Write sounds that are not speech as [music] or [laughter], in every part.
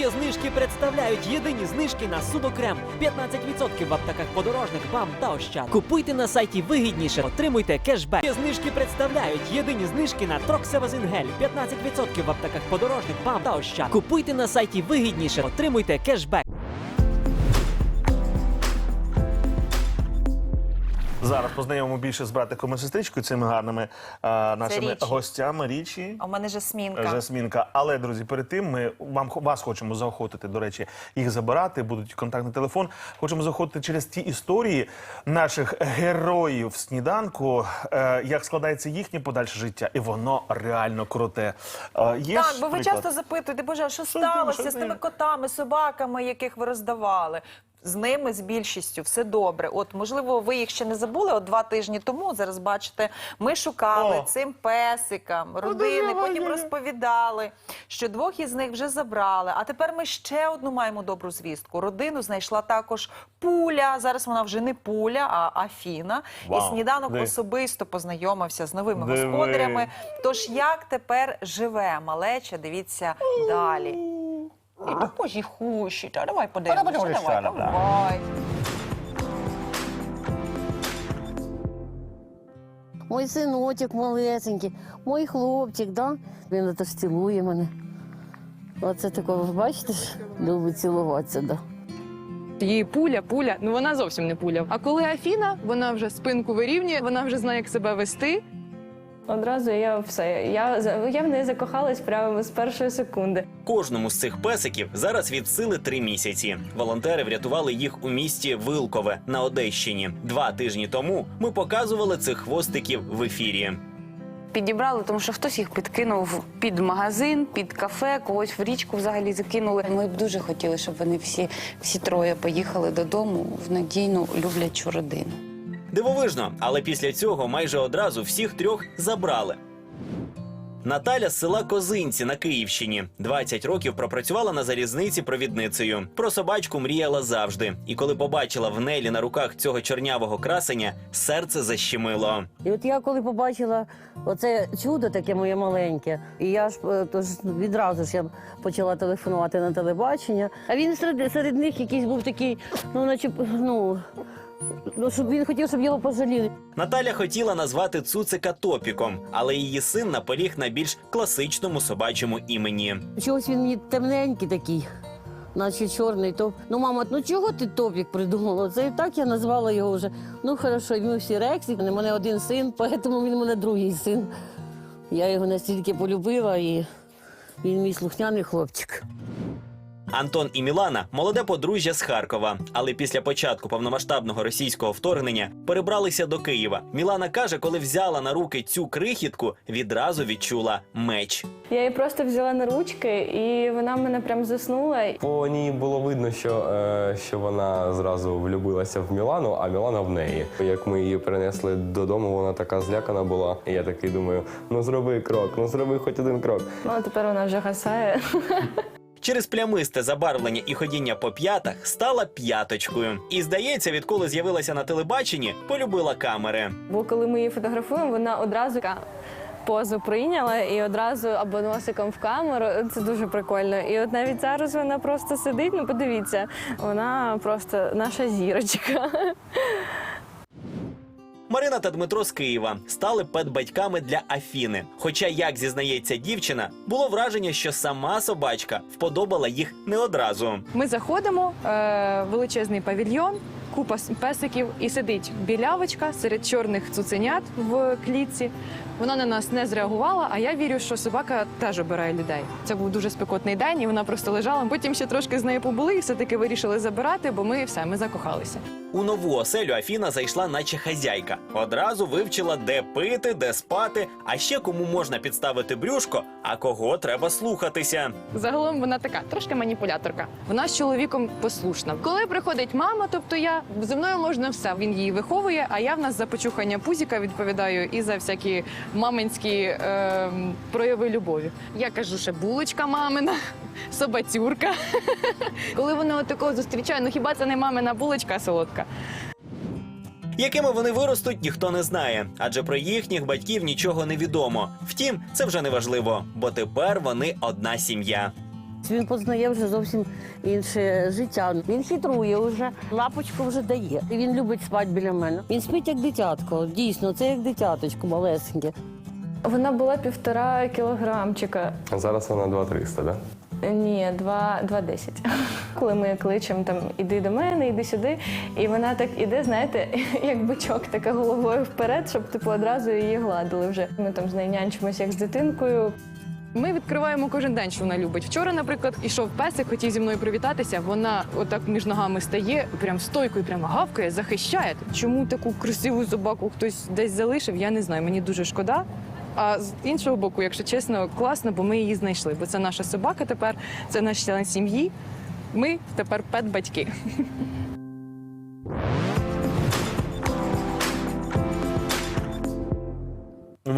Є знижки представляють єдині знижки на судокрем. 15% в аптеках подорожник, бам та ощад. Купуйте на сайті вигідніше, отримуйте кешбек. Є знижки представляють єдині знижки на Троксевазингель. 15% в аптеках подорожник, бам та ощад. Купуйте на сайті вигідніше, отримуйте кешбек. Зараз познайомимо більше з братиком і сестричкою, цими гарними а, нашими Річі. гостями. Річі. А в мене жасмінка. Жасмінка. Але, друзі, перед тим ми вам вас хочемо заохотити, до речі, їх забирати. Будуть контактний телефон. Хочемо заохотити через ті історії наших героїв сніданку, е, як складається їхнє подальше життя, і воно реально круте. Е, є Так, ж бо ви приклад? часто запитуєте, боже, а що сталося з тими котами, собаками, яких ви роздавали? З ними з більшістю все добре. От можливо, ви їх ще не забули. От два тижні тому зараз бачите, ми шукали О. цим песикам родини. Потім розповідали, що двох із них вже забрали. А тепер ми ще одну маємо добру звістку. Родину знайшла також пуля. Зараз вона вже не пуля, а Афіна. Вау. І сніданок Диви. особисто познайомився з новими Диви. господарями. Тож як тепер живе малеча? Дивіться далі. Допожі хуші, та давай подивимося. Давай, давай. Мой синочок малесенький, мой хлопчик, да? Він ото ж цілує мене. Оце такого, бачите, любить цілуватися, да. Її пуля, пуля, ну вона зовсім не пуля. А коли Афіна, вона вже спинку вирівнює, вона вже знає, як себе вести. Одразу я все. Я, за- я в неї закохалась прямо з першої секунди. Кожному з цих песиків зараз від сили три місяці. Волонтери врятували їх у місті Вилкове на Одещині. Два тижні тому ми показували цих хвостиків в ефірі. Підібрали, тому що хтось їх підкинув під магазин, під кафе, когось в річку взагалі закинули. Ми б дуже хотіли, щоб вони всі, всі троє поїхали додому в надійну люблячу родину. Дивовижно, але після цього майже одразу всіх трьох забрали. Наталя з села Козинці на Київщині 20 років пропрацювала на залізниці провідницею. Про собачку мріяла завжди. І коли побачила в Нелі на руках цього чорнявого красення, серце защемило. І от я коли побачила оце чудо таке моє маленьке, і я ж е, тож відразу ж я почала телефонувати на телебачення. А він серед, серед них якийсь був такий, ну наче ну, ну щоб він хотів, щоб його пожаліли. Наталя хотіла назвати цуцика Топіком, але її син наполіг на більш класичному собачому імені. Чогось він мені темненький такий, наче чорний топ. Ну, мама, ну чого ти топік придумала? Це і так я назвала його вже. Ну, хорошо, ми всі Рексі. У мене один син, [laughs] тому він у мене другий син. Я його настільки полюбила і він мій слухняний хлопчик. Антон і Мілана молоде подружжя з Харкова, але після початку повномасштабного російського вторгнення перебралися до Києва. Мілана каже, коли взяла на руки цю крихітку, відразу відчула меч. Я її просто взяла на ручки, і вона в мене прям заснула. По ній було видно, що, е, що вона зразу влюбилася в Мілану, а Мілана в неї. Як ми її перенесли додому, вона така злякана була. І я такий думаю: ну зроби крок, ну зроби хоч один крок. Ну а тепер вона вже гасає. Через плямисте забарвлення і ходіння по п'ятах стала п'яточкою. І здається, відколи з'явилася на телебаченні, полюбила камери. Бо коли ми її фотографуємо, вона одразу позу прийняла і одразу або носиком в камеру. Це дуже прикольно. І от навіть зараз вона просто сидить. Ну подивіться, вона просто наша зірочка. [laughs] Марина та Дмитро з Києва стали педбатьками для Афіни. Хоча, як зізнається дівчина, було враження, що сама собачка вподобала їх не одразу. Ми заходимо, е, величезний павільйон, купа песиків, і сидить білявочка серед чорних цуценят в клітці. Вона на нас не зреагувала, а я вірю, що собака теж обирає людей. Це був дуже спекотний день, і вона просто лежала. Потім ще трошки з нею побули, і все-таки вирішили забирати, бо ми все, ми закохалися. У нову оселю Афіна зайшла, наче хазяйка. Одразу вивчила, де пити, де спати, а ще кому можна підставити брюшко, а кого треба слухатися. Загалом вона така трошки маніпуляторка. Вона з чоловіком послушна. Коли приходить мама, тобто я зі мною можна все. Він її виховує, а я в нас за почухання пузіка відповідаю і за всякі маминські е, прояви любові. Я кажу, що булочка мамина, [laughs] собацюрка. [laughs] Коли вона отакого зустрічає, ну хіба це не мамина булочка солодка? Якими вони виростуть, ніхто не знає, адже про їхніх батьків нічого не відомо. Втім, це вже не важливо, бо тепер вони одна сім'я. Він познає вже зовсім інше життя. Він хитрує вже, лапочку вже дає. І він любить спати біля мене. Він спить як дитятко. Дійсно, це як дитяточко малесеньке. Вона була півтора кілограмчика. А зараз вона 2-300, да? Ні, два, два десять. [laughs] Коли ми кличемо там іди до мене, іди сюди, і вона так іде, знаєте, [laughs] як бичок, така головою вперед, щоб типу одразу її гладили вже. Ми там з нею нянчимося як з дитинкою. Ми відкриваємо кожен день, що вона любить. Вчора, наприклад, ішов песик, хотів зі мною привітатися. Вона отак між ногами стає, прям стойкою, прямо гавкає, захищає. Чому таку красиву собаку хтось десь залишив? Я не знаю. Мені дуже шкода. А з іншого боку, якщо чесно, класно, бо ми її знайшли. Бо це наша собака тепер, це наш член сім'ї. Ми тепер пет-батьки.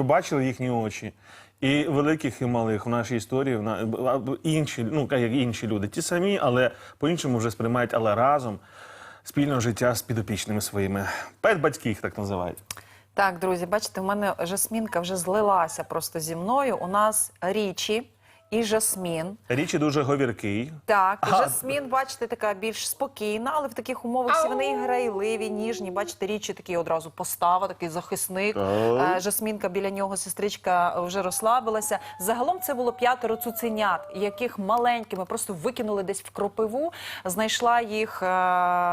Ви бачили їхні очі. І великих, і малих в нашій історії в на- інші, ну як інші люди, ті самі, але по-іншому вже сприймають, але разом спільне життя з підопічними своїми. Пет-батьки їх так називають. Так, друзі, бачите, в мене Жасмінка вже злилася просто зі мною. У нас Річі і Жасмін. Річі дуже говіркий. Так, Ага. Жасмін, бачите, така більш спокійна, але в таких умовах всі вони і грайливі, ніжні. Бачите, річі такий одразу постава, такий захисник. Е, Жасмінка біля нього, сестричка вже розслабилася. Загалом це було п'ятеро цуценят, яких маленькими просто викинули десь в кропиву. Знайшла їх е,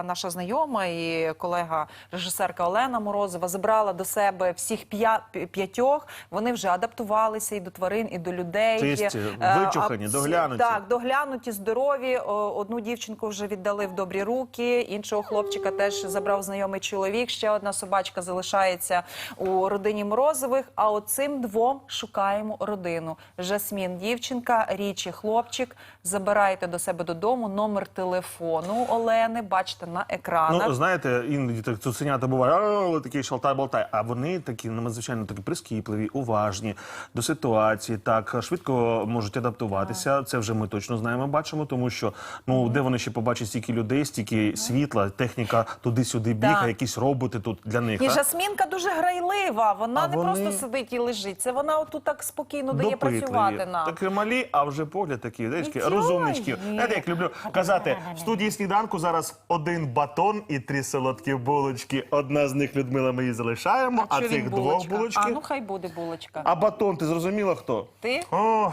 наша знайома і колега режисерка Олена Морозова. Забрала до себе всіх п'я- п'я- п'ятьох. Вони вже адаптувалися і до тварин, і до людей. Чисті, Е, вичухані, а, доглянуті. Так, доглянуті, здорові. Одну дівчинку вже віддали в добрі руки, іншого хлопчика теж забрав знайомий чоловік. Ще одна собачка залишається у родині Морозових. А оцим двом шукаємо родину. Жасмін, дівчинка, річі, хлопчик. Забирайте до себе додому номер телефону Олени. Бачите на екранах. Ну, знаєте, іноді так цуценята бувають, такий шалтай-болтай. А вони такі ну, надзвичайно такі прискіпливі, уважні до ситуації, так швидко можуть адаптуватися. Це вже ми точно знаємо, бачимо, тому що ну де вони ще побачать стільки людей, стільки світла, техніка туди-сюди бігає, якісь роботи тут для них. І а? Жасмінка дуже грайлива. Вона А не вони- просто сидить і лежить. Це вона отут так спокійно дає Допитливі. працювати нам. Такі малі, а вже погляд такий, знаєш, такі Нічого розумнички. Знаєте, як люблю казати, в студії сніданку зараз один батон і три солодкі булочки. Одна з них Людмила ми її залишаємо, а, цих двох булочка? булочки. А ну хай буде булочка. А батон, ти зрозуміла хто? Ти? О,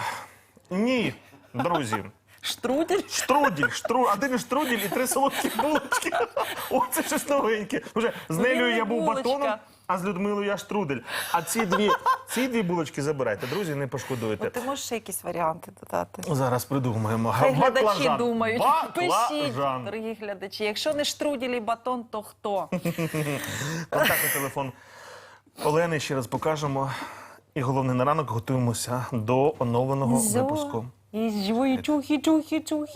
ні, друзі. Штрудель? Штрудель, штру, а ти штрудель і три солодкі булочки. О, це щось новеньке. Вже з Нелею я був булочка. батоном, а з Людмилою я штрудель. А ці дві, ці дві булочки забирайте, друзі, не пошкодуєте. Ну, ти можеш ще якісь варіанти додати? Зараз придумаємо. Хай глядачі Баклажан. думають. Пишіть, Баклажан. дорогі глядачі. Якщо не штрудель і батон, то хто? Контактний телефон Олени ще раз покажемо. І головне на ранок готуємося до оновленого випуску. І чухи, чухи, чухи, чухи.